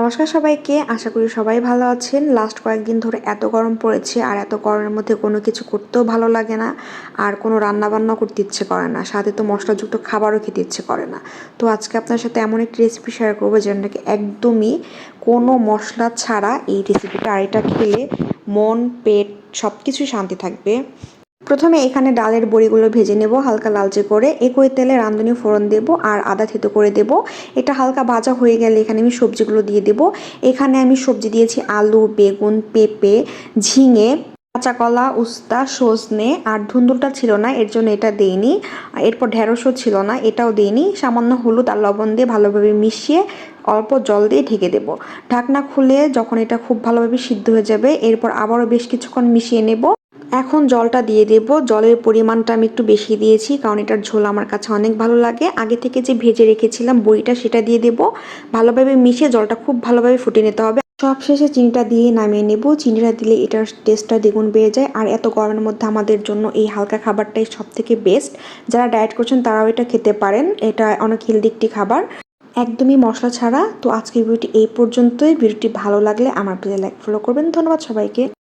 নমস্কার সবাইকে, আশা করি সবাই ভালো আছেন। লাস্ট কয়েকদিন ধরে এত গরম পড়েছে আর এত গরমের মধ্যে কোনো কিছু করতেও ভালো লাগে না আর কোনো রান্নাবান্না করতে ইচ্ছে করে না। সাথে তো মশলাযুক্ত খাবারও খেতে ইচ্ছে করে না। তো আজকে আপনার সাথে এমন একটি রেসিপি শেয়ার করব যেটাকে একদমই কোনো মশলা ছাড়া এই রেসিপিটা আর এটা খেলে মন, পেট সব কিছুই শান্তি থাকবে। প্রথমে এখানে ডালের বড়িগুলো ভেজে নেব, হালকা লালচে করে। একই তেলে রাঁধুনি ফোড়ন দেব আর আদা থেতো করে দেব। এটা হালকা ভাজা হয়ে গেলে এখানে আমি সবজিগুলো দিয়ে দেব। এখানে আমি সবজি দিয়েছি আলু, বেগুন, পেঁপে, ঝিঙে কাঁচা কলা উস্তা, সজনে আর ধুন্দুলটা ছিল না, এর জন্য এটা দেইনি। এরপর ঢেঁড়সও ছিল না, এটাও দিইনি। সামান্য হলুদ আর লবণ দিয়ে ভালোভাবে মিশিয়ে অল্প জল দিয়ে ঢেকে দেব। ঢাকনা খুলে যখন এটা খুব ভালোভাবে সিদ্ধ হয়ে যাবে, এরপর আবারও বেশ কিছুক্ষণ মিশিয়ে নেব। এখন জলটা দিয়ে দেব। জলের পরিমাণটা আমি একটু বেশি দিয়েছি, কারণ এটার ঝোল আমার কাছে অনেক ভালো লাগে। আগে থেকে যে ভেজে রেখেছিলাম বড়িটা সেটা দিয়ে দেব। ভালোভাবে মিশিয়ে জলটা খুব ভালোভাবে ফুটিয়ে নিতে হবে। সব শেষে চিনিটা দিয়ে নামিয়ে নেব। চিনিটা দিলে এটার টেস্টটা দ্বিগুণ বেড়ে যায়। আর এত গরমের মধ্যে আমাদের জন্য এই হালকা খাবারটাই সব থেকে বেস্ট যারা ডায়েট করছেন তারাও এটা খেতে পারেন। এটা অনেক হেলদি একটি খাবার। একদমই মশলা ছাড়া। তো আজকের ভিডিওটি এই পর্যন্তই। ভিডিওটি ভালো লাগলে আমার পেজে লাইক ফলো করবেন। ধন্যবাদ সবাইকে।